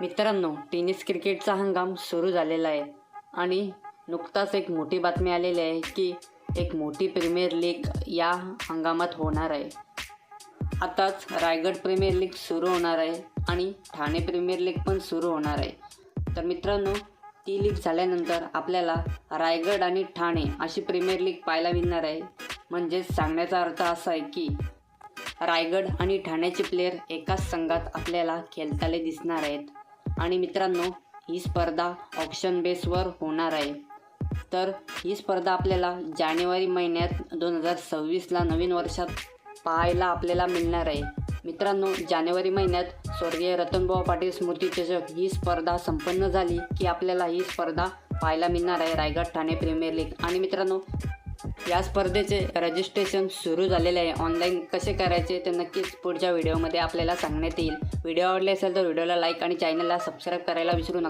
मित्रांनो टेनिस क्रिकेटचा हंगाम सुरू झालेला आहे. आणि नुकताच एक मोठी बातमी आलेली आहे की एक मोठी प्रीमियर लीग या हंगामात होणार आहे. आताच रायगड प्रीमियर लीग सुरू होणार आहे आणि ठाणे प्रीमियर लीग पण सुरू होणार आहे. तर मित्रांनो ती लीग झाल्यानंतर आपल्याला रायगड आणि ठाणे अशी प्रीमियर लीग पाहायला मिळणार आहे. म्हणजेच सांगण्याचा अर्थ असा आहे की रायगड आणि ठाण्याचे प्लेयर एकाच संघात आपल्याला खेळताले दिसणार आहेत. आणि मित्रांनो ही स्पर्धा ऑप्शन बेसवर होणार आहे. तर ही स्पर्धा आपल्याला जानेवारी महिन्यात दोन हजार सव्वीसला नवीन वर्षात पाहायला आपल्याला मिळणार आहे. मित्रांनो जानेवारी महिन्यात स्वर्गीय रतनभाऊ पाटील स्मृती चषक ही स्पर्धा संपन्न झाली की आपल्याला ही स्पर्धा पाहायला मिळणार आहे रायगड ठाणे प्रीमियर लीग आणि मित्रांनो या स्पर्धेचे रजिस्ट्रेशन सुरू झालेले आहे. ऑनलाईन कसे करायचे ते नक्कीच पुढच्या व्हिडिओमध्ये आपल्याला सांगण्यात येईल. व्हिडिओ आवडले असेल तर व्हिडिओला लाईक आणि चॅनलला सबस्क्राईब करायला विसरू नका.